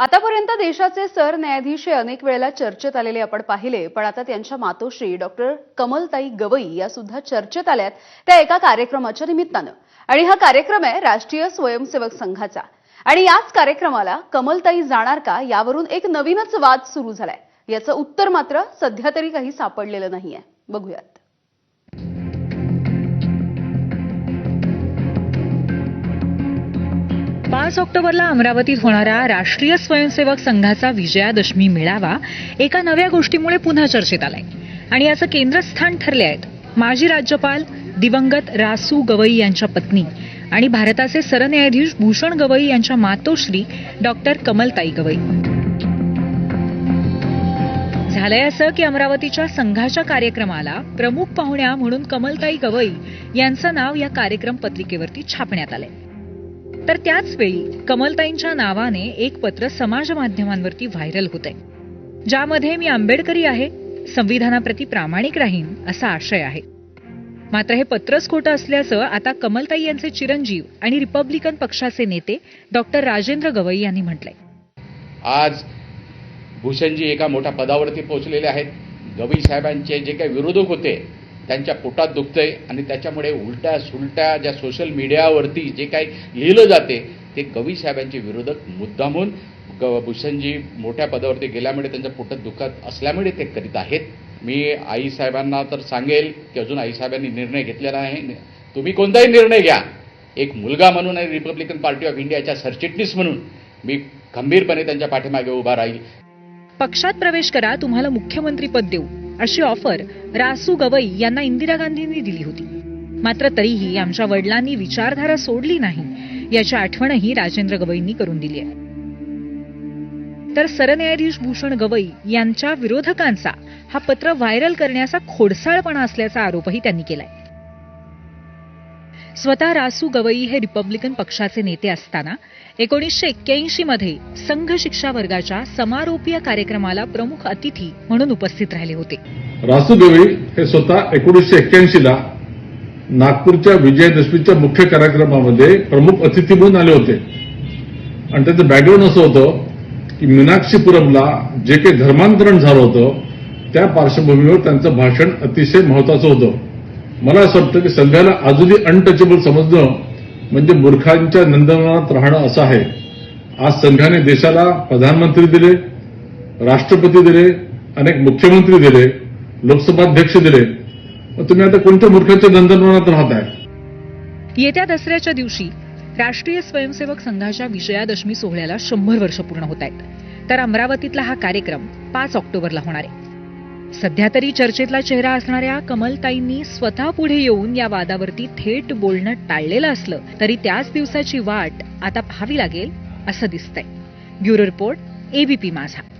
आतापर्यंत देशाचे सरन्यायाधीश हे अनेक वेळेला चर्चेत आलेले आपण पाहिले पण आता त्यांच्या मातोश्री डॉक्टर कमलताई गवई या सुद्धा चर्चेत आल्यात त्या एका कार्यक्रमाच्या निमित्तानं. आणि हा कार्यक्रम आहे राष्ट्रीय स्वयंसेवक संघाचा. आणि याच कार्यक्रमाला कमलताई जाणार का यावरून एक नवीनच वाद सुरू झालाय. याचं उत्तर मात्र सध्या तरी काही सापडलेलं नाहीये. बघूयात. पाच ऑक्टोबरला अमरावतीत होणारा राष्ट्रीय स्वयंसेवक संघाचा विजयादशमी मेळावा एका नव्या गोष्टीमुळे पुन्हा चर्चेत आलाय. आणि याचं केंद्रस्थान ठरले आहेत. माजी राज्यपाल दिवंगत रासू गवई यांच्या पत्नी आणि भारताचे सरन्यायाधीश भूषण गवई यांच्या मातोश्री डॉक्टर कमलताई गवई. झालंय असं की अमरावतीच्या संघाच्या कार्यक्रमाला प्रमुख पाहुण्या म्हणून कमलताई गवई यांचं नाव या कार्यक्रम पत्रिकेवरती छापण्यात आलंय. तर त्याच वेळी कमलताईंच्या नावाने एक पत्र समाज माध्यमांवरती व्हायरल होत ज्यामध्ये मी आंबेडकरी आहे संविधानाप्रती प्रामाणिक राहीन असा आशय आहे. मात्र हे पत्रच खोटं असल्याचं आता कमलताई यांचे चिरंजीव आणि रिपब्लिकन पक्षाचे नेते डॉक्टर राजेंद्र गवई यांनी म्हटलंय. आज भूषणजी एका मोठ्या पदावरती पोहोचलेले आहेत. गवई साहेबांचे जे काही विरोधक होते त्यांच्या पोटात दुखतंय आणि त्याच्यामुळे उलट्या सुलट्या ज्या सोशल मीडियावरती जे काही लिहिलं जाते ते कवी साहेबांचे विरोधक मुद्दामून ग भूषणजी मोठ्या पदावरती गेल्यामुळे त्यांच्या पोटात दुखत असल्यामुळे ते करीत आहेत. मी आई साहेबांना तर सांगेल की अजून आई साहेबांनी निर्णय घेतलेला आहे. तुम्ही कोणताही निर्णय घ्या. एक मुलगा म्हणून आणि रिपब्लिकन पार्टी ऑफ इंडियाच्या सरचिटणीस म्हणून मी खंबीरपणे त्यांच्या पाठीमागे उभा राहील. पक्षात प्रवेश करा तुम्हाला मुख्यमंत्री पद देऊ. अशी ऑफर रासू गवई यांना इंदिरा गांधींनी दिली होती. मात्र तरीही आमच्या वडिलांनी विचारधारा सोडली नाही. याची आठवणही राजेंद्र गवईंनी करून दिली आहे. तर सरन्यायाधीश भूषण गवई यांच्या विरोधकांचा हा पत्र व्हायरल करण्याचा खोडसाळपणा असल्याचा आरोपही त्यांनी केलाय. स्वतः रासू गवई हे रिपब्लिकन पक्षाचे नेते असताना एकोणीसशे एक्क्याऐंशी मध्ये संघ शिक्षा वर्गाच्या समारोपीय कार्यक्रमाला प्रमुख अतिथी म्हणून उपस्थित राहिले होते. रासू गवई हे स्वतः एकोणीसशे एक्क्याऐंशी ला नागपूरच्या विजयादशमीच्या मुख्य कार्यक्रमामध्ये प्रमुख अतिथी म्हणून आले होते. आणि त्याचं बॅकग्राऊंड असं होतं की मीनाक्षीपुरमला जे काही धर्मांतरण झालं होतं त्या पार्श्वभूमीवर त्यांचं भाषण अतिशय महत्वाचं होतं. मला असं वाटतं की संघाला अजूनही अनटचेबल समजणं म्हणजे मूर्खांच्या नंदनात राहणं असं आहे. आज संघाने देशाला प्रधानमंत्री दिले राष्ट्रपती दिले अनेक मुख्यमंत्री दिले लोकसभाध्यक्ष दिले. तुम्ही आता कोणत्या मूर्खांच्या नंदनवनात राहताय? येत्या दसऱ्याच्या दिवशी राष्ट्रीय स्वयंसेवक संघाच्या विजयादशमी सोहळ्याला शंभर वर्ष पूर्ण होत आहेत. तर अमरावतीतला हा कार्यक्रम पाच ऑक्टोबरला होणार आहे. सध्या तरी चर्चेतला चेहरा असणाऱ्या कमलताईंनी स्वतः पुढे येऊन या वादावरती थेट बोलणं टाळलेलं असलं तरी त्याच दिवसाची वाट आता पाहावी लागेल असं दिसतंय. ब्युरो रिपोर्ट एबीपी माझा.